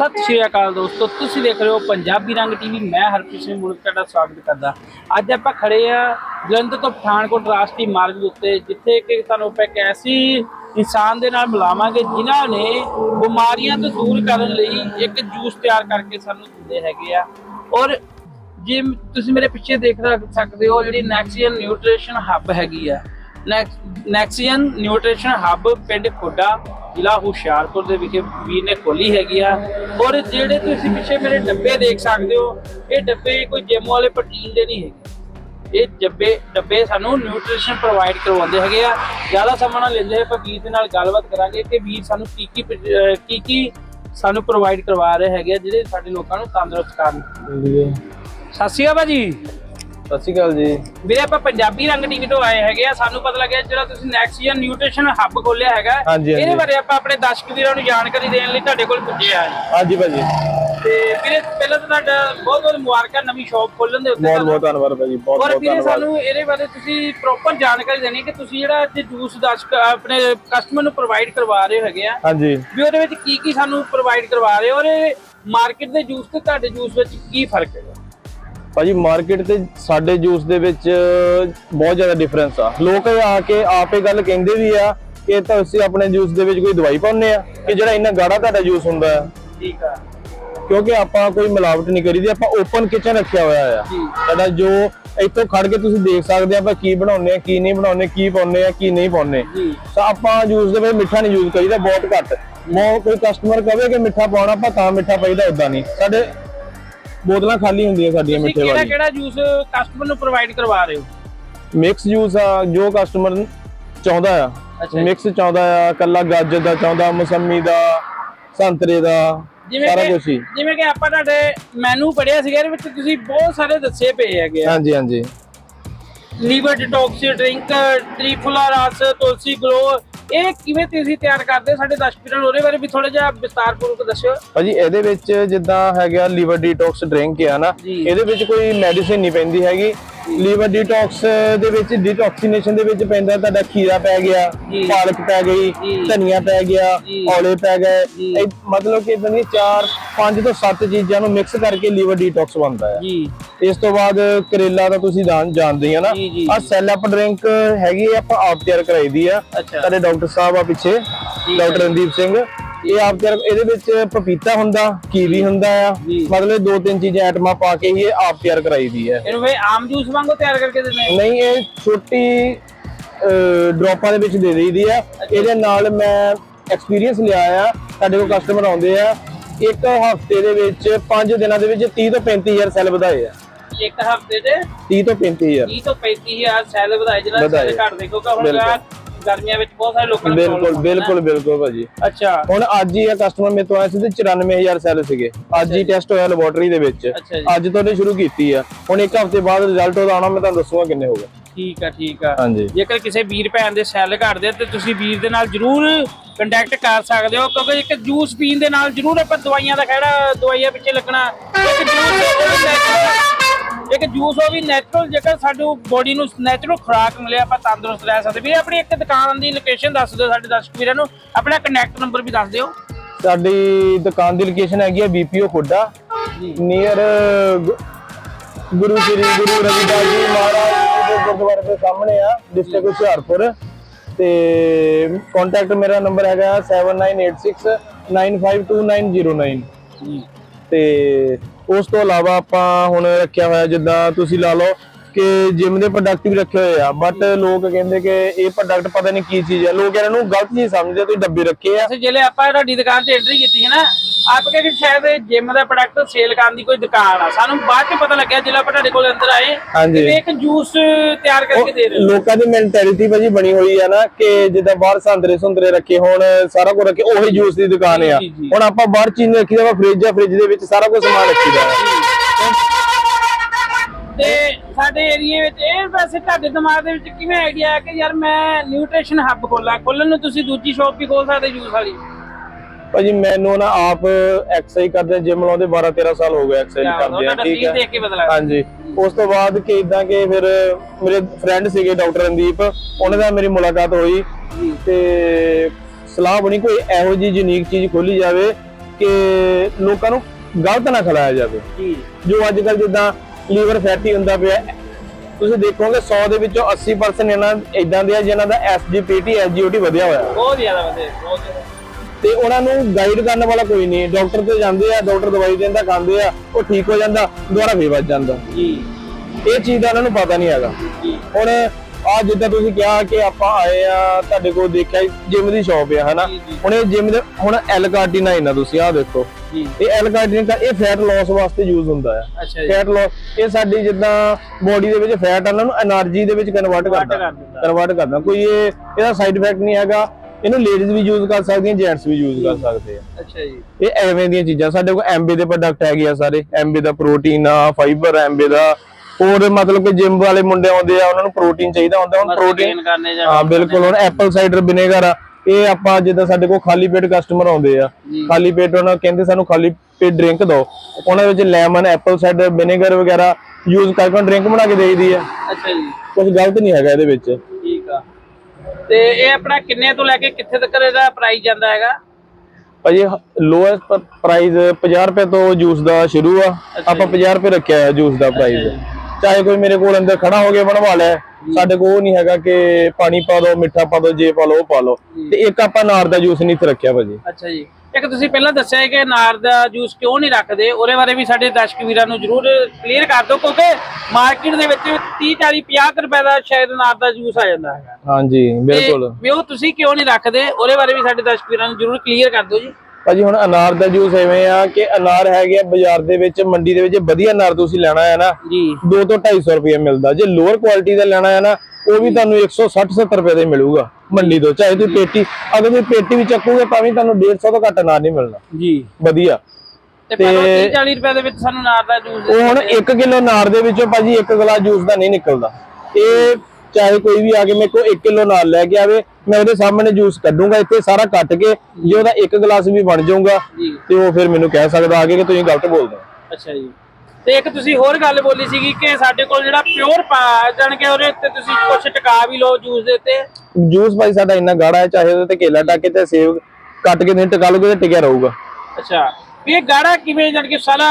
ਸਤਿ ਸ਼੍ਰੀ ਅਕਾਲ ਦੋਸਤੋ, ਤੁਸੀਂ ਦੇਖ ਰਹੇ ਹੋ ਪੰਜਾਬੀ ਰੰਗ ਟੀਵੀ। ਮੈਂ ਹਰਪ੍ਰੀਤ ਸਿੰਘ ਮੁਲਕ ਤੁਹਾਡਾ ਸਵਾਗਤ ਕਰਦਾ। ਅੱਜ ਆਪਾਂ ਖੜੇ ਆ ਜਲੰਧਰ ਤੋਂ ਪਠਾਨਕੋਟ ਰਾਸ਼ਟਰੀ ਮਾਰਗ ਦੇ ਉੱਤੇ, ਜਿੱਥੇ ਕਿ ਤੁਹਾਨੂੰ ਆਪਾਂ ਇੱਕ ਐਸੀ ਇਨਸਾਨ ਦੇ ਨਾਲ ਮਿਲਾਵਾਂਗੇ, ਜਿਨ੍ਹਾਂ ਨੇ ਬਿਮਾਰੀਆਂ ਤੋਂ ਦੂਰ ਕਰਨ ਲਈ ਇੱਕ ਜੂਸ ਤਿਆਰ ਕਰਕੇ ਸਾਨੂੰ ਦਿੰਦੇ ਹੈਗੇ ਆ। ਔਰ ਜੇ ਤੁਸੀਂ ਮੇਰੇ ਪਿੱਛੇ ਦੇਖ ਰ- ਸਕਦੇ ਹੋ, ਜਿਹੜੀ ਨੈਕਸੀਅਨ ਨਿਊਟ੍ਰੀਸ਼ਨ ਹੱਬ ਹੈਗੀ ਆ। ਨੈਕਸੀਅਨ ਨਿਊਟ੍ਰੀਸ਼ਨ ਹੱਬ ਪਿੰਡ ਖੋਡਾ। ਜ਼ਿਲ੍ਹਾ ਹੁਸ਼ਿਆਰਪੁਰ ਦੇ ਵਿਖੇ ਵੀਰ ਨੇ ਖੋਲੀ ਹੈਗੀ ਆ। ਔਰ ਜਿਹੜੇ ਤੁਸੀਂ ਪਿੱਛੇ ਮੇਰੇ ਡੱਬੇ ਦੇਖ ਸਕਦੇ ਹੋ ਇਹ ਡੱਬੇ ਕੋਈ ਜਿਮ ਵਾਲੇ ਪ੍ਰੋਟੀਨ ਦੇ ਨਹੀਂ ਹੈਗੇ। ਇਹ ਡੱਬੇ ਡੱਬੇ ਸਾਨੂੰ ਨਿਊਟ੍ਰੀਸ਼ਨ ਪ੍ਰੋਵਾਈਡ ਕਰਵਾਉਂਦੇ ਹੈਗੇ ਆ। ਜ਼ਿਆਦਾ ਸਮਾਂ ਨਾ ਲੈਂਦੇ ਆਪਾਂ ਵੀਰ ਦੇ ਨਾਲ ਗੱਲਬਾਤ ਕਰਾਂਗੇ ਕਿ ਵੀਰ ਸਾਨੂੰ ਕੀ ਕੀ ਕੀ ਕੀ ਸਾਨੂੰ ਪ੍ਰੋਵਾਈਡ ਕਰਵਾ ਰਹੇ ਹੈਗੇ ਆ ਜਿਹੜੇ ਸਾਡੇ ਲੋਕਾਂ ਨੂੰ ਤੰਦਰੁਸਤ ਕਰਨ। ਸਤਿ ਸ਼੍ਰੀ ਅਕਾਲ ਭਾਜੀ। ਸਤਿ ਸ਼੍ਰੀ ਅਕਾਲ ਜੀ। ਵੀਰੇ ਆਪਾਂ ਪੰਜਾਬੀ ਰੰਗ ਟੀਵੀ ਤੋਂ ਆਏ ਹੈਗੇ ਆ। ਸਾਨੂੰ ਪਤਾ ਲੱਗਿਆ ਜਿਹੜਾ ਤੁਸੀਂ ਨੈਕਸੀਅਨ ਨਿਊਟ੍ਰੀਸ਼ਨ ਹੱਬ ਖੋਲਿਆ ਹੈਗਾ। ਹਾਂਜੀ, ਹਾਂਜੀ। ਇਹਦੇ ਬਾਰੇ ਆਪਾਂ ਆਪਣੇ ਦਰਸ਼ਕ ਵੀਰਾਂ ਨੂੰ ਜਾਣਕਾਰੀ ਦੇਣ ਲਈ ਤੁਹਾਡੇ ਕੋਲ ਪੁੱਜੇ ਆ ਹਾਂਜੀ ਭਾਜੀ। ਤੇ ਵੀਰੇ ਪਹਿਲਾਂ ਤਾਂ ਤੁਹਾਡਾ ਬਹੁਤ ਬਹੁਤ ਮੁਬਾਰਕਾਂ ਨਵੀਂ ਸ਼ਾਪ ਖੋਲਣ ਦੇ ਉੱਤੇ ਬਹੁਤ। ਬਹੁਤ ਧੰਨਵਾਦ ਭਾਜੀ ਬਹੁਤ ਔਰ ਬਹੁਤ ਵੀਰੇ ਧੰਨਵਾਦ। ਸਾਨੂੰ ਇਹਦੇ ਬਾਰੇ ਤੁਸੀਂ ਪ੍ਰੋਪਰ ਜਾਣਕਾਰੀ ਦੇਣੀ ਕਿ ਤੁਸੀਂ ਜਿਹੜਾ ਅੱਜ ਜੂਸ ਦਰਸ਼ਕ ਆਪਣੇ ਕਸਟਮਰ ਨੂੰ ਪ੍ਰੋਵਾਈਡ ਕਰਵਾ ਰਹੇ ਹੈਗੇ ਆ। ਹਾਂਜੀ। ਵੀ ਉਹਦੇ ਵਿੱਚ ਕੀ ਕੀ ਸਾਨੂੰ ਪ੍ਰੋਵਾਈਡ ਕਰਵਾ ਰਹੇ ਹੋ ਔਰ ਮਾਰਕੀਟ ਦੇ ਜੂਸ ਤੇ ਤੁਹਾਡੇ ਜੂਸ ਵਿੱਚ ਕੀ ਫ਼ਰਕ ਹੈਗਾ? ਭਾਜੀ ਮਾਰਕੀਟ ਤੇ ਸਾਡੇ ਜੂਸ ਦੇ ਵਿੱਚ ਬਹੁਤ ਜ਼ਿਆਦਾ ਡਿਫਰੈਂਸ ਆ। ਲੋਕ ਆ ਕੇ ਆਪੇ ਗੱਲ ਕਹਿੰਦੇ ਵੀ ਆ ਕਿ ਤੁਸੀਂ ਆਪਣੇ ਜੂਸ ਦੇ ਵਿੱਚ ਕੋਈ ਦਵਾਈ ਪਾਉਂਦੇ ਆ ਕਿ ਜਿਹੜਾ ਇੰਨਾ ਗਾੜਾ ਤੁਹਾਡਾ ਜੂਸ ਹੁੰਦਾ ਹੈ ਠੀਕ ਆ। ਕਿਉਂਕਿ ਆਪਾਂ ਕੋਈ ਮਿਲਾਵਟ ਨਹੀਂ ਕਰੀਦੀ ਆਪਾਂ ਓਪਨ ਕਿਚਨ ਰੱਖਿਆ ਹੋਇਆ ਆ। ਸਾਡਾ ਜੋ ਇੱਥੋਂ ਖੜ ਕੇ ਤੁਸੀਂ ਦੇਖ ਸਕਦੇ ਆ ਆਪਾਂ ਕੀ ਬਣਾਉਂਦੇ ਆ ਕੀ ਨਹੀਂ ਬਣਾਉਂਦੇ ਕੀ ਪਾਉਂਦੇ ਆ ਕੀ ਨਹੀਂ ਪਾਉਂਦੇ। ਤਾਂ ਆਪਾਂ ਜੂਸ ਦੇ ਵਿੱਚ ਮਿੱਠਾ ਨਹੀਂ ਯੂਜ਼ ਕਰੀਦਾ ਬਹੁਤ ਘੱਟ। ਮੋ ਕੋਈ ਕਸਟਮਰ ਕਵੇ ਕਿ ਮਿੱਠਾ ਪਾਉਣਾ ਆਪਾਂ ਤਾਂ ਮਿੱਠਾ ਪਾਈਦਾ ਉਦਾਂ ਨਹੀਂ। ਸਾਡੇ ਬੋਤਲਾਂ ਖਾਲੀ ਹੁੰਦੀਆਂ ਸਾਡੀਆਂ ਮਿੱਠੇ ਕਿਹੜਾ ਵਾਲੀ ਕਿਹੜਾ ਜੂਸ ਕਸਟਮਰ ਨੂੰ ਪ੍ਰੋਵਾਈਡ ਕਰਵਾ ਰਹੇ ਹੋ? ਮਿਕਸ ਜੂਸ ਆ ਜੋ ਕਸਟਮਰ ਚਾਹੁੰਦਾ ਆ। ਅੱਛਾ ਜੀ। ਮਿਕਸ ਚਾਹੁੰਦਾ ਆ ਕੱਲਾ ਗਾਜਰ ਦਾ ਚਾਹੁੰਦਾ ਮੌਸਮੀ ਦਾ ਸੰਤਰੇ ਦਾ ਜਿਵੇਂ ਸਾਰਾ ਕਿ ਕੁਝ ਹੀ। ਜਿਵੇਂ ਕਿ ਆਪਾਂ ਤੁਹਾਡੇ ਮੈਨੂ ਪੜਿਆ ਸੀਗਾ ਇਹਦੇ ਵਿੱਚ ਤੁਸੀਂ ਬਹੁਤ ਸਾਰੇ ਦੱਸੇ ਪਏ ਹੈਗੇ ਆ। ਹਾਂਜੀ ਹਾਂਜੀ। ਲੀਵਰ ਡਿਟੌਕਸ ਡਰਿੰਕ ਤ੍ਰਿਫਲਾ ਰਸ ਤੁਲਸੀ ਗਲੋ ਇਹ ਕਿਵੇਂ ਤੁਸੀਂ ਤਿਆਰ ਕਰਦੇ ਹੋ? ਸਾਡੇ ਦਰਸ਼ਕਾਂ ਨੂੰ ਉਹਦੇ ਬਾਰੇ ਵੀ ਥੋੜਾ ਜਿਹਾ ਵਿਸਤਾਰਪੂਰਵਕ ਦੱਸਿਓ ਭਾਜੀ ਇਹਦੇ ਵਿੱਚ ਜਿੱਦਾਂ ਹੈਗਾ ਲੀਵਰ ਡੀਟੌਕਸ ਡਰਿੰਕ ਆ ਨਾ। ਇਹਦੇ ਵਿੱਚ ਕੋਈ ਮੈਡੀਸਿਨ ਨਹੀਂ ਪੈਂਦੀ ਹੈਗੀ ਲੀਵਰ ਡੀਟੌਕਸ ਦੇ ਵਿੱਚ ਡੀਟੌਕਸੀਨੇਸ਼ਨ ਦੇ ਵਿੱਚ ਪੈਂਦਾ ਤੁਹਾਡਾ ਖੀਰਾ ਪੈ ਗਿਆ। ਪਾਲਕ ਪੈ ਗਈ। ਧਨੀਆ ਪੈ ਗਿਆ। ਔਲੇ ਪੈ ਗਏ ਮਤਲਬ ਕਿ ਇਦਾਂ ਦੀਆਂ 4 5 ਤੋਂ 7 ਚੀਜ਼ਾਂ ਨੂੰ ਮਿਕਸ ਕਰਕੇ ਲੀਵਰ ਡੀਟੌਕਸ ਬਣਦਾ ਹੈ ਇਸ ਤੋਂ ਬਾਅਦ ਕਰੇਲਾ ਦਾ ਤੁਸੀਂ ਜਾਣ- ਜਾਣਦੇ ਹੀ ਆ ਨਾ ਆ। ਸੈਲ ਅਪ ਡਰਿੰਕ ਹੈਗੀ ਆਪਾਂ ਆਪ ਤਿਆਰ ਕਰਾਈ ਦੀ ਆ। ਸਾਡੇ ਡਾਕਟਰ ਸਾਹਿਬ ਆ ਪਿੱਛੇ ਡਾਕਟਰ। ਰਣਦੀਪ ਸਿੰਘ ਇਹ ਆਪ ਤਿਆਰ ਇਹਦੇ ਵਿੱਚ ਪਪੀਤਾ ਹੁੰਦਾ ਕੀਵੀ ਹੁੰਦਾ ਆ। ਮਤਲਬ ਦੋ ਤਿੰਨ ਚੀਜ਼ਾਂ ਆਈਟਮਾਂ ਪਾ ਕੇ ਹੀ ਇਹ ਆਪ ਤਿਆਰ ਕਰਾਈ ਦੀ ਹੈ। ਇਹਨੂੰ ਵੇ ਆਮ ਜੂਸ ਵਾਂਗੂ ਤਿਆਰ ਕਰਕੇ ਦਿੰਦੇ? ਨਹੀਂ ਇਹ ਛੋਟੀ ਡ੍ਰੌਪਾਂ ਦੇ ਵਿੱਚ ਦੇ ਦੇਈਦੀ ਆ। ਇਹਦੇ ਨਾਲ ਮੈਂ ਐਕਸਪੀਰੀਅੰਸ ਲਿਆ ਆ। ਸਾਡੇ ਕੋਲ ਕਸਟਮਰ ਆਉਂਦੇ ਆ। ਇੱਕ ਹਫ਼ਤੇ ਦੇ ਵਿੱਚ 5 ਦਿਨਾਂ ਦੇ ਵਿੱਚ 30 ਤੋਂ 35000 ਸੈੱਲ ਵਧਾਏ ਆ। ਇੱਕ ਹਫ਼ਤੇ ਦੇ 30 ਤੋਂ 35000 30 ਤੋਂ 35000 ਸੈੱਲ ਵਧਾਏ। ਜਿਹੜਾ। ਸੈੱਲ ਘੱਟ ਦੇ ਕਿਉਂਕਿ ਹੁਣ ਗਰਮੀਆਂ ਵਿੱਚ ਬਹੁਤ ਸਾਰੇ ਲੋਕਾਂ ਨੂੰ ਬਿਲਕੁਲ problem ਹੁੰਦੀ ਹੈ ਨਾ। ਬਿਲਕੁਲ ਬਿਲਕੁਲ ਭਾਜੀ। ਅੱਛਾ। ਹੁਣ ਅੱਜ ਹੀ ਆ ਕਸਟਮਰ ਮੇਰੇ ਤੋਂ ਆਇਆ ਸੀ ਤੇ 94000 ਸੈੱਲ ਸੀਗੇ। ਅੱਜ ਹੀ ਟੈਸਟ ਹੋਇਆ ਲੈਬੋਰੇਟਰੀ ਦੇ ਵਿੱਚ। ਅੱਛਾ ਜੀ। ਅੱਜ ਤੋਂ ਨੇ ਸ਼ੁਰੂ ਕੀਤੀ ਆ। ਹੁਣ ਇੱਕ ਹਫ਼ਤੇ ਬਾਅਦ ਰਿਜ਼ਲਟ ਉਹਦਾ ਆਉਣਾ ਮੈਂ ਤੁਹਾਨੂੰ ਦੱਸੂਗਾ ਕਿੰਨੇ ਹੋ ਗਏ। ਠੀਕ ਆ ਠੀਕ ਆ। ਹਾਂਜੀ। ਜੇਕਰ ਕਿਸੇ ਵੀਰ ਭੈਣ ਦੇ ਸੈੱਲ ਘਟਦੇ ਆ ਤੇ ਤੁਸੀਂ ਵੀਰ ਦੇ ਨਾਲ ਜਰੂਰ ਕੰਟੈਕਟ ਕਰ ਸਕਦੇ ਹੋ ਕਿਉਂਕਿ ਇੱਕ ਜੂਸ ਪੀਣ ਦੇ ਨਾਲ ਜਰੂਰ ਆਪਾਂ ਦਵਾਈਆਂ ਦਾ ਖੜਾ ਦਵਾਈਆਂ ਪਿੱਛੇ ਲੱਗਣਾ। ਇੱਕ ਜੂਸ ਇੱਕ ਜੂਸ ਉਹ ਵੀ ਨੈਚੁਰਲ ਜੇਕਰ ਸਾਡੀ ਬੋਡੀ ਨੂੰ ਨੈਚੁਰਲ ਖੁਰਾਕ ਮਿਲੇ ਆਪਾਂ ਤੰਦਰੁਸਤ ਰਹਿ ਸਕਦੇ। ਵੀ ਆਪਣੀ ਇੱਕ ਦੁਕਾਨ ਦੀ ਲੋਕੇਸ਼ਨ ਦੱਸ ਦਿਓ ਸਾਡੇ ਦਰਸ਼ਕ ਵੀਰਾਂ ਨੂੰ। ਆਪਣਾ ਕਨੈਕਟ ਨੰਬਰ ਵੀ ਦੱਸ ਦਿਓ। ਸਾਡੀ ਦੁਕਾਨ ਦੀ ਲੋਕੇਸ਼ਨ ਹੈਗੀ ਹੈ ਬੀਪੀਓ ਖੁੱਡਾ। ਨੀਅਰ ਗੁਰੂ ਸ੍ਰੀ ਗੁਰੂ ਰਵਿਦਾਸ ਜੀ ਮਹਾਰਾਜ ਦੇ ਗੁਰਦੁਆਰੇ ਦੇ ਸਾਹਮਣੇ ਆ ਡਿਸਟ੍ਰਿਕਟ ਹੁਸ਼ਿਆਰਪੁਰ। ਤੇ ਕੰਟੈਕਟ ਮੇਰਾ ਨੰਬਰ ਹੈਗਾ 7986952909 ਜੀ। ਤੇ ਉਸ ਤੋਂ ਇਲਾਵਾ ਆਪਾਂ ਹੁਣ ਰੱਖਿਆ ਹੋਇਆ ਜਿੱਦਾਂ ਤੁਸੀਂ ਲਾ ਲਓ ਕਿ ਜਿਮ ਦੇ ਪ੍ਰੋਡਕਟ ਵੀ ਰੱਖੇ ਹੋਏ ਆ ਬਟ ਲੋਕ ਕਹਿੰਦੇ ਕਿ ਇਹ ਪ੍ਰੋਡਕਟ ਪਤਾ ਨਹੀਂ ਕੀ ਚੀਜ਼ ਹੈ ਲੋਕ ਇਹਨਾਂ ਨੂੰ ਗਲਤ ਚੀਜ਼ ਸਮਝਦੇ ਆ, ਤੁਸੀਂ ਡੱਬੇ ਰੱਖੇ ਆ। ਜਿਹੜੇ ਆਪਾਂ ਤੁਹਾਡੀ ਦੁਕਾਨ ਤੇ ਐਂਟਰੀ ਕੀਤੀ ਹੈ ਨਾ ਆਪ ਕਹਿੰਦੇ ਕਿ ਸ਼ਾਇਦ ਜਿਮ ਦਾ ਪ੍ਰੋਡਕਟ ਸੇਲ ਕਰਨ ਦੀ ਕੋਈ ਦੁਕਾਨ ਆ। ਸਾਨੂੰ ਬਾਅਦ ਚ ਪਤਾ ਲੱਗਿਆ ਜਦੋਂ ਆਪਾਂ ਤੁਹਾਡੇ ਕੋਲ ਅੰਦਰ ਆਏ ਹਾਂਜੀ। ਕਿ ਇੱਕ ਜੂਸ ਤਿਆਰ ਕਰਕੇ ਦੇ ਰਹੇ ਹੋ ਲੋਕਾਂ ਦੀ ਮੈਂਟੈਲਿਟੀ ਭਾਜੀ ਬਣੀ ਹੋਈ ਆ ਨਾ ਕਿ ਜਿੱਦਾਂ ਬਾਹਰ ਸੰਤਰੇ ਸੁੰਤਰੇ ਰੱਖੇ ਹੁਣ ਸਾਰਾ ਕੁਝ ਰੱਖੇ ਉਹੀ ਜੂਸ ਦੀ ਦੁਕਾਨ ਆ। ਜੀ, ਜੀ। ਹੁਣ ਆਪਾਂ ਬਾਹਰ ਚੀਜ਼ ਰੱਖੀ ਦਾ ਫ੍ਰਿਜ ਆ ਫ੍ਰਿਜ ਦੇ ਵਿੱਚ ਸਾਰਾ ਕੁਝ ਸਮਾਨ ਰੱਖੀਦਾ ਤੇ ਸਾਡੇ ਏਰੀਏ ਵਿੱਚ ਇਹ ਵੈਸੇ ਤੁਹਾਡੇ ਦਿਮਾਗ ਦੇ ਵਿੱਚ ਕਿਵੇਂ ਆਈਡੀਆ ਹੈ ਕਿ ਯਾਰ ਮੈਂ ਨਿਊਟ੍ਰੀਸ਼ਨ ਹੱਬ ਖੋਲਾਂ ਖੋਲਣ ਨੂੰ ਤੁਸੀਂ ਦੂਜੀ ਸ਼ਾਪ ਵੀ ਖੋਲ ਸਕਦੇ ਜੂਸ ਵਾਲੀ? ਭਾਜੀ ਮੈਨੂੰ ਨਾ ਆਪ ਐਕਸਰਸਾਈਜ਼ ਕਰਦੇ ਜਿਮ ਲਾਉਂਦੇ 12 13 ਸਾਲ ਹੋ ਗਏ ਐਕਸਰਸਾਈਜ਼ ਕਰਦੇ ਆ ਠੀਕ ਸਰੀਰ ਦੇਖ ਕੇ ਹੈ ਪਤਾ ਲੱਗਦਾ ਹਾਂਜੀ। ਉਸ ਤੋਂ ਬਾਅਦ ਕਿ ਇਦਾਂ ਕਿ ਫਿਰ ਮੇਰੇ ਫਰੈਂਡ ਸੀਗੇ ਡਾਕਟਰ ਰਣਦੀਪ ਉਹਨਾਂ ਨਾਲ ਮੇਰੀ ਮੁਲਾਕਾਤ ਹੋਈ ਤੇ ਸਲਾਹ ਬਣੀ ਕੋਈ ਇਹੋ ਜਿਹੀ ਯੂਨੀਕ ਚੀਜ਼ ਖੋਲੀ ਜਾਵੇ ਕਿ ਲੋਕਾਂ ਨੂੰ ਗਲਤ ਨਾ ਖਿਲਾਇਆ ਜਾਵੇ। ਜੀ। ਜੋ ਅੱਜ ਕੱਲ ਜਿੱਦਾਂ ਲੀਵਰ ਫੈਟੀ ਹੁੰਦਾ ਪਿਆ ਤੁਸੀਂ ਦੇਖੋਗੇ 100 ਦੇ ਵਿੱਚੋਂ 80% ਇਹਨਾਂ ਇਦਾਂ ਦੇ ਆ ਜਿਨ੍ਹਾਂ ਦਾ ਐਸਜੀਪੀਟੀ ਐਸਜੀਓਟੀ ਵਧਿਆ ਹੋਇਆ। ਬਹੁਤ ਜ਼ਿਆਦਾ ਵਧੇ ਬਹੁਤ ਜ਼ਿਆਦਾ। ਤੇ ਉਹਨਾਂ ਨੂੰ ਗਾਈਡ ਕਰਨ ਵਾਲਾ ਕੋਈ ਨਹੀਂ। ਡਾਕਟਰ ਤੇ ਜਾਂਦੇ ਆ ਡਾਕਟਰ ਦਵਾਈ ਦਿੰਦਾ ਖਾਂਦੇ ਆ ਉਹ ਠੀਕ ਹੋ ਜਾਂਦਾ ਦੁਬਾਰਾ ਫੇਰ ਵੱਜ ਜਾਂਦਾ। ਜੀ। ਇਹ ਚੀਜ਼ ਦਾ ਉਹਨਾਂ ਨੂੰ ਪਤਾ ਨਹੀਂ ਹੈਗਾ। ਹੁਣ ਆ ਜਿੱਦਾਂ ਤੁਸੀਂ ਕਿਹਾ ਕਿ ਆਪਾਂ ਆਏ ਆ ਤੁਹਾਡੇ ਕੋਲ ਦੇਖਿਆ ਜਿਮ ਦੀ ਸ਼ਾਪ ਆ ਹਨਾ? ਹੁਣ ਇਹ ਜਿਮ ਦੇ ਹੁਣ ਐਲ ਕਾਰਟੀਨਾ ਇਹਨਾਂ ਤੁਸੀਂ ਆ ਦੇਖੋ। ਇਹ ਐਲ ਕਾਰਟੀਨਾ ਇਹ ਫੈਟ ਲਾਸ ਵਾਸਤੇ ਯੂਜ਼ ਹੁੰਦਾ ਹੈ ਫੈਟ ਲਾਸ ਇਹ ਸਾਡੀ ਜਿੱਦਾਂ ਬੋਡੀ ਦੇ ਵਿੱਚ ਫੈਟ ਆ ਉਹਨਾਂ ਨੂੰ એનર્ਜੀ ਦੇ ਵਿੱਚ ਕਨਵਰਟ ਕਰਦਾ। ਕਨਵਰਟ ਕਰਦਾ। ਕੋਈ ਇਹ ਇਹਦਾ ਸਾਈਡ ਇਫੈਕਟ ਨਹੀਂ ਹੈਗਾ। ਇਹਨੂੰ ਲੇਡੀਜ਼ ਵੀ ਯੂਜ਼ ਕਰ ਸਕਦੀਆਂ ਜੈਂਟਸ ਵੀ ਯੂਜ਼ ਕਰ ਸਕਦੇ ਆ। ਅੱਛਾ ਜੀ। ਇਹ ਐਵੇਂ ਦੀਆਂ ਚੀਜ਼ਾਂ ਸਾਡੇ ਕੋਲ ਐਮਬੀ ਦੇ ਪ੍ਰੋਡਕਟ ਹੈਗੇ ਆ ਸਾਰੇ। ਐਮਬੀ ਦਾ ਪ੍ਰੋਟੀਨ ਆ ਫਾਈਬਰ ਐਮਬੀ ਦਾ। ਹੋਰ ਮਤਲਬ ਕਿ ਜਿਮ ਵਾਲੇ ਮੁੰਡੇ ਆਉਂਦੇ ਆ ਉਹਨਾਂ ਨੂੰ ਪ੍ਰੋਟੀਨ ਚਾਹੀਦਾ ਹੁੰਦਾ ਹੁਣ ਪ੍ਰੋਟੀਨ ਹਾਂ ਬਿਲਕੁਲ ਹੁਣ ਐਪਲ ਸਾਈਡਰ ਵਿਨੇਗਰ ਆ ਇਹ ਆਪਾਂ ਜਿੱਦਾਂ ਸਾਡੇ ਕੋਲ ਖਾਲੀ ਪੇਟ ਕਸਟਮਰ ਆਉਂਦੇ ਆ। ਖਾਲੀ ਪੇਟ ਉਹਨਾਂ ਕਹਿੰਦੇ ਸਾਨੂੰ ਖਾਲੀ ਪੇਟ ਡਰਿੰਕ ਦਿਓ। ਉਹਨਾਂ ਵਿੱਚ ਲੈਮਨ ਐਪਲ ਸਾਈਡਰ ਵਿਨੇਗਰ ਵਗੈਰਾ ਯੂਜ਼ ਕਰਕੇ ਡਰਿੰਕ ਬਣਾ ਕੇ ਦੇਈਦੀ ਆ। ਅੱਛਾ ਜੀ। ਕੁਝ ਗਲਤ ਨਹੀਂ ਹੈਗਾ ਇਹਦੇ ਵਿੱਚ। ਤੇ ਇਹ ਆਪਣਾ ਕਿੰਨੇ ਤੋਂ ਲੈ ਕੇ ਕਿੱਥੇ ਤੱਕ ਇਹਦਾ ਪ੍ਰਾਈਸ ਜਾਂਦਾ ਹੈਗਾ? ਭਾਜੀ ਲੋਐਸਟ ਪ੍ਰਾਈਸ 50 ਰੁਪਏ ਤੋਂ ਜੂਸ ਦਾ ਸ਼ੁਰੂ ਆ। ਆਪਾਂ 50 ਰੁਪਏ ਰੱਖਿਆ ਹੈ ਜੂਸ ਦਾ ਪ੍ਰਾਈਸ ਚਾਹੇ ਕੋਈ ਮੇਰੇ ਕੋਲ ਅੰਦਰ ਖੜਾ ਹੋ ਕੇ ਬਣਵਾ ਲੈ ਸਾਡੇ ਕੋਲ ਉਹ ਨਹੀਂ ਹੈਗਾ ਕਿ ਪਾਣੀ ਪਾ ਦਿਓ ਮਿੱਠਾ ਪਾ ਦਿਓ ਜੇ ਪਾ ਉਹ ਪਾ ਲਓ। ਤੇ ਇੱਕ ਆਪਾਂ ਨਾਰ ਦਾ ਜੂਸ ਨਹੀਂ ਰੱਖਿਆ ਭਾਜੀ। ਅੱਛਾ ਜੀ। ਇੱਕ ਤੁਸੀਂ ਪਹਿਲਾਂ ਦੱਸਿਆ ਕਿ ਅਨਾਰ ਦਾ ਜੂਸ ਕਿਉਂ ਨਹੀਂ ਰੱਖਦੇ? ਉਹਦੇ ਬਾਰੇ ਵੀ ਸਾਡੇ ਦਰਸ਼ਕ ਵੀਰਾਂ ਨੂੰ ਜਰੂਰ ਕਲੀਅਰ ਕਰ ਦਿਓ ਕਿਉਂਕਿ ਮਾਰਕੀਟ ਦੇ ਵਿੱਚ 30 40 50 ਰੁਪਏ ਦਾ ਸ਼ਾਇਦ ਅਨਾਰ ਦਾ ਜੂਸ ਆ ਜਾਂਦਾ ਹੈਗਾ। ਹਾਂਜੀ ਬਿਲਕੁਲ। ਵੀ ਉਹ ਤੁਸੀਂ ਕਿਉਂ ਨਹੀਂ ਰੱਖਦੇ? ਉਹਦੇ ਬਾਰੇ ਵੀ ਸਾਡੇ ਦਰਸ਼ਕ ਵੀਰਾਂ ਨੂੰ ਜਰੂਰ ਕਲੀਅਰ ਕਰ ਦਿਓ ਜੀ। ਭਾਜੀ ਹੁਣ ਅਨਾਰ ਦਾ ਜੂਸ ਐਵੇਂ ਆ ਕਿ ਅਨਾਰ ਹੈਗੇ ਆ ਬਾਜ਼ਾਰ ਦੇ ਵਿੱਚ ਮੰਡੀ ਦੇ ਵਿੱਚ ਵਧੀਆ ਅਨਾਰ ਤੁਸੀਂ ਲੈਣਾ ਹੈ ਨਾ ਜੀ। 2 ਤੋਂ 250 ਰੁਪਏ ਮਿਲਦਾ। ਜੇ ਲੋਅਰ ਕੁਆਲਿਟੀ ਦਾ ਲੈਣਾ ਹੈ ਨਾ ਉਹ ਵੀ ਤੁਹਾਨੂੰ 160 70 ਰੁਪਏ ਦਾ ਮਿਲੂਗਾ ਮੰਡੀ ਤੋਂ। ਚਾਹੇ ਤੁਸੀਂ ਪੇਟੀ ਅਗਰ ਤੁਸੀਂ ਪੇਟੀ ਵੀ ਚੱਕੋਗੇ ਤਾਂ ਵੀ ਤੁਹਾਨੂੰ 150 ਤੋਂ ਘੱਟ ਅਨਾਰ ਨਹੀਂ ਮਿਲਣਾ। ਜੀ। ਵਧੀਆ। ਤੇ ਪਰ ਉਹ 30 40 ਰੁਪਏ ਦੇ ਵਿੱਚ ਸਾਨੂੰ ਅਨਾਰ ਦਾ ਜੂਸ ਉਹ ਹੁਣ 1 ਕਿਲੋ ਅਨਾਰ ਦੇ ਵਿੱਚੋਂ ਭਾਜੀ 1 ਗਲਾਸ ਜੂਸ ਦਾ ਨਹੀਂ ਨਿਕਲਦਾ। ਇਹ ਚਾਹੇ ਕੋਈ ਵੀ ਆ ਕੇ ਮੇਰੇ ਕੋਲ 1 ਕਿਲੋ ਨਾਲ ਲੈ ਕੇ ਆਵੇ ਮੈਂ ਉਹਦੇ ਸਾਹਮਣੇ ਜੂਸ ਕੱਢੂੰਗਾ ਇੱਥੇ ਸਾਰਾ ਕੱਟ ਕੇ ਜੇ ਉਹਦਾ 1 ਗਲਾਸ ਵੀ ਬਣ ਜਾਊਗਾ ਤੇ ਉਹ ਫਿਰ ਮੈਨੂੰ ਕਹਿ ਸਕਦਾ ਆ ਕੇ ਕਿ ਤੁਸੀਂ ਗਲਤ ਬੋਲਦੇ ਹੋ। ਅੱਛਾ ਜੀ। ਤੇ ਇੱਕ ਤੁਸੀਂ ਹੋਰ ਗੱਲ ਬੋਲੀ ਸੀਗੀ ਕਿ ਸਾਡੇ ਕੋਲ ਜਿਹੜਾ ਪਿਓਰ ਜਾਣ ਕੇ ਉਹਦੇ ਉੱਤੇ ਤੁਸੀਂ ਕੁਝ ਟਿਕਾ ਵੀ ਲਓ ਜੂਸ ਦੇ ਉੱਤੇ। ਜੂਸ ਭਾਈ ਸਾਡਾ ਇੰਨਾ ਗਾੜਾ ਹੈ ਚਾਹੇ ਉਹਦੇ ਤੇ ਕੇਲਾ ਟੱਕ ਕੇ ਤੇ ਸੇਬ ਕੱਟ ਕੇ ਨਹੀਂ ਟਕਾ ਲਓਗੇ ਤੇ ਟਿਕਿਆ ਰਹੂਗਾ। ਅੱਛਾ। ਵੀ ਇਹ ਗਾੜਾ ਕਿਵੇਂ ਜਾਣ ਕੇ ਸਾਰਾ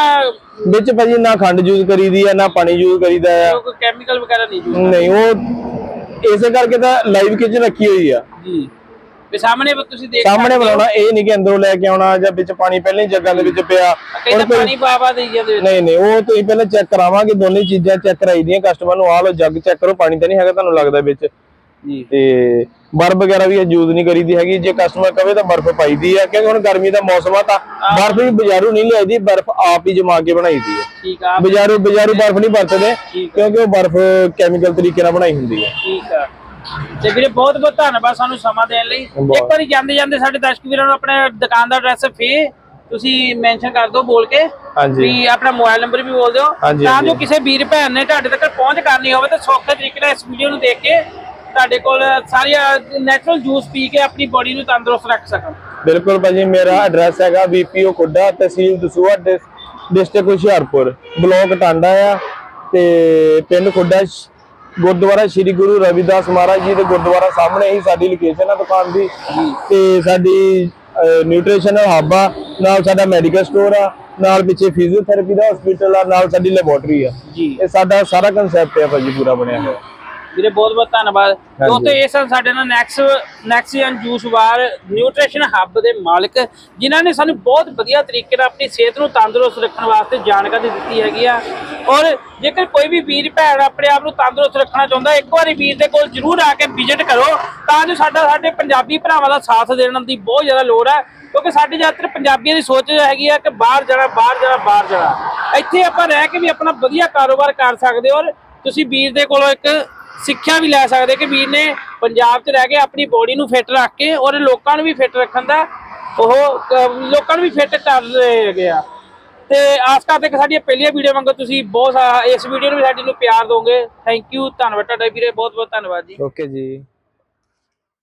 ਵਿੱਚ ਭਾਜੀ ਨਾ ਖੰਡ ਯੂਜ਼ ਕਰੀਦੀ ਆ ਨਾ ਪਾਣੀ ਯੂਜ਼ ਕਰੀਦਾ ਆ। ਕੋਈ ਕੈਮੀਕਲ ਵਗੈਰਾ ਨਹੀਂ ਜੂਸ ਨਹੀਂ ਉਹ ਇਸੇ ਕਰਕੇ ਤਾਂ ਲਾਈਵ ਕਿਚਨ ਰੱਖੀ ਹੋਈ ਆ। ਜੀ। ਵੀ ਸਾਹਮਣੇ ਵੀ ਤੁਸੀਂ ਦੇਖ ਸਾਹਮਣੇ ਬਣਾਉਣਾ ਇਹ ਨਹੀਂ ਕਿ ਅੰਦਰੋਂ ਲੈ ਕੇ ਆਉਣਾ ਜਾਂ ਵਿੱਚ ਪਾਣੀ ਪਹਿਲਾਂ ਹੀ ਜੱਗਾਂ ਦੇ ਵਿੱਚ ਪਿਆ। ਕਈ ਤਾਂ ਪਾਣੀ ਬਾਬਾ ਦੇਈ ਜਾਂਦੇ ਨਹੀਂ ਨਹੀਂ ਉਹ ਤੁਸੀਂ ਪਹਿਲਾਂ ਚੈੱਕ ਕਰਾਵਾਂਗੇ ਦੋਨੇ ਚੀਜ਼ਾਂ ਚੈੱਕ ਕਰਾਈ ਦੀਆਂ ਕਸਟਮਰ ਨੂੰ ਆਹ ਲੋ ਜੱਗ ਚੈੱਕ ਕਰੋ ਪਾਣੀ ਤਾਂ ਨਹੀਂ ਹੈਗਾ ਤੁਹਾਨੂੰ ਲੱਗਦਾ ਵਿੱਚ। ਤੇ ਬਰਫ਼ ਵਗੈਰਾ ਵੀ ਯੂਜ਼ ਨਹੀਂ ਕਰੀਦੀ ਹੈਗੀ। ਜੇ ਕਸਟਮਰ ਕਵੇ ਤਾਂ ਬਰਫ਼ ਪਾਈਦੀ ਆ ਕਿਉਂਕਿ ਹੁਣ ਗਰਮੀ ਦਾ ਮੌਸਮ ਆ ਤਾਂ ਬਰਫ਼ ਵੀ ਬਾਜ਼ਾਰੋਂ ਨਹੀਂ ਲਿਆਈਦੀ ਬਰਫ਼ ਆਪ ਹੀ ਜਮਾ ਕੇ ਬਣਾਈਦੀ ਆ। ਠੀਕ ਆ। ਬਾਜ਼ਾਰੋਂ ਬਾਜ਼ਾਰੋਂ ਬਰਫ਼ ਨਹੀਂ ਵਰਤਦੇ ਕਿਉਂਕਿ ਉਹ ਬਰਫ਼ ਕੈਮੀਕਲ ਤਰੀਕੇ ਨਾਲ ਬਣਾਈ ਹੁੰਦੀ ਹੈ ਠੀਕ ਆ। ਤੇ ਵੀਰੇ ਬਹੁਤ ਬਹੁਤ ਧੰਨਵਾਦ ਸਾਨੂੰ ਸਮਾਂ ਦੇਣ ਲਈ। ਇੱਕ ਵਾਰੀ ਜਾਂਦੇ ਜਾਂਦੇ ਸਾਡੇ ਦਰਸ਼ਕ ਵੀਰਾਂ ਨੂੰ ਆਪਣੇ ਦੁਕਾਨ ਦਾ ਐਡਰੈਸ ਫੇ ਤੁਸੀਂ ਮੈਂਸ਼ਨ ਕਰ ਦਿਓ ਬੋਲ ਕੇ। ਵੀ ਆਪਣਾ ਮੋਬਾਈਲ ਨੰਬਰ ਵੀ ਬੋਲ ਦਿਓ। ਤਾਂ। ਜੋ ਕਿਸੇ ਵੀਰ ਭੈਣ ਨੇ ਤੁਹਾਡੇ ਤੱਕ ਪਹੁੰਚ ਕਰਨੀ ਹੋਵੇ ਤਾਂ ਸੌਖੇ ਤਰੀਕੇ ਨਾਲ ਇਸ ਵੀਡੀਓ ਨੂੰ ਦੇਖ ਕੇ ਤੁਹਾਡੇ ਕੋਲ ਸਾਰੀਆਂ ਨੈਚੁਰਲ ਜੂਸ ਪੀ ਕੇ ਆਪਣੀ ਬੋਡੀ ਨੂੰ ਤੰਦਰੁਸਤ ਰੱਖ ਸਕਣ। ਬਿਲਕੁਲ ਭਾਜੀ ਮੇਰਾ ਐਡਰੈਸ ਹੈਗਾ BPO Khudda tehsil Dasuya district Hoshiarpur block Tanda ਆ। ਤੇ ਪਿੰਡ ਸ਼- ਗੁਰਦੁਆਰਾ ਸ੍ਰੀ ਗੁਰੂ ਰਵਿਦਾਸ ਮਹਾਰਾਜ ਜੀ ਦੇ ਗੁਰਦੁਆਰਾ ਸਾਹਮਣੇ ਹੀ ਸਾਡੀ ਲੋਕੇਸ਼ਨ ਆ ਦੁਕਾਨ ਦੀ। ਤੇ ਸਾਡੀ ਨਿਊਟ੍ਰੀਸ਼ਨਲ ਹੱਬ ਆ। ਨਾਲ ਸਾਡਾ ਮੈਡੀਕਲ ਸਟੋਰ ਆ। ਨਾਲ ਪਿੱਛੇ ਫਿਜ਼ੀਓਥੈਰੇਪੀ ਦਾ ਹਸਪੀਟਲ ਆ। ਨਾਲ ਸਾਡੀ ਲੈਬੋਰਟਰੀ ਆ। ਜੀ। ਇਹ ਸਾਡਾ ਸਾਰਾ ਕਨਸੈਪਟ ਹੈ ਭਾਜੀ ਪੂਰਾ ਬਣਿਆ ਹੋਇਆ। ਵੀਰੇ ਬਹੁਤ ਬਹੁਤ ਧੰਨਵਾਦ। ਦੋਸਤੋ ਇਹ ਸਨ ਸਾਡੇ ਨਾਲ next Nexian juice bar nutrition hub ਦੇ ਮਾਲਕ ਜਿਨ੍ਹਾਂ ਨੇ ਸਾਨੂੰ ਬਹੁਤ ਵਧੀਆ ਤਰੀਕੇ ਨਾਲ ਆਪਣੀ ਸਿਹਤ ਨੂੰ ਤੰਦਰੁਸਤ ਰੱਖਣ ਵਾਸਤੇ ਜਾਣਕਾਰੀ ਦਿੱਤੀ ਹੈਗੀ ਆ। ਔਰ ਜੇਕਰ ਕੋਈ ਵੀ ਵੀਰ ਭੈਣ ਆਪਣੇ ਆਪ ਨੂੰ ਤੰਦਰੁਸਤ ਰੱਖਣਾ ਚਾਹੁੰਦਾ ਇੱਕ ਵਾਰੀ ਵੀਰ ਦੇ ਕੋਲ ਜਰੂਰ ਆ ਕੇ ਵਿਜ਼ਿਟ ਕਰੋ ਤਾਂ ਜੋ ਸਾਡਾ ਸਾਡੇ ਪੰਜਾਬੀ ਭਰਾਵਾਂ ਦਾ ਸਾਥ ਦੇਣ ਦੀ ਬਹੁਤ ਜ਼ਿਆਦਾ ਲੋੜ ਹੈ ਕਿਉਂਕਿ ਸਾਡੇ ਜ਼ਿਆਦਾਤਰ ਪੰਜਾਬੀਆਂ ਦੀ ਸੋਚ ਹੈਗੀ ਆ ਕਿ ਬਾਹਰ ਜਾਣਾ ਬਾਹਰ ਜਾਣਾ ਬਾਹਰ ਜਾਣਾ। ਇੱਥੇ ਆਪਾਂ ਰਹਿ ਕੇ ਵੀ ਆਪਣਾ ਵਧੀਆ ਕਾਰੋਬਾਰ ਕਰ ਸਕਦੇ ਔਰ ਤੁਸੀਂ ਵੀਰ ਦੇ ਕੋਲੋਂ ਇੱਕ ਸਿੱਖਿਆ ਵੀ ਲੈ ਸਕਦੇ ਕਿ ਵੀਰ ਨੇ ਪੰਜਾਬ 'ਚ ਰਹਿ ਕੇ ਆਪਣੀ ਬੋਡੀ ਨੂੰ ਫਿੱਟ ਰੱਖ ਕੇ ਔਰ ਲੋਕਾਂ ਨੂੰ ਵੀ ਫਿੱਟ ਰੱਖਣ ਦਾ ਉਹ ਲੋਕਾਂ ਨੂੰ ਵੀ ਫਿੱਟ ਕਰ ਰਹੇ ਹੈਗੇ ਆ। ਤੇ ਆਸ ਕਰਦੇ ਕਿ ਸਾਡੀਆਂ ਪਹਿਲੀਆਂ ਵੀਡੀਓ ਵਾਂਗੂ ਤੁਸੀਂ ਬਹੁਤ ਸਾ- ਇਸ ਵੀਡੀਓ ਨੂੰ ਵੀ ਸਾਡੇ ਨੂੰ ਪਿਆਰ ਦੋਗੇ। ਥੈਂਕ ਯੂ ਧੰਨਵਾਦ ਤੁਹਾਡਾ ਵੀਰੇ ਬਹੁਤ ਬਹੁਤ ਧੰਨਵਾਦ ਜੀ। ਓਕੇ ਜੀ।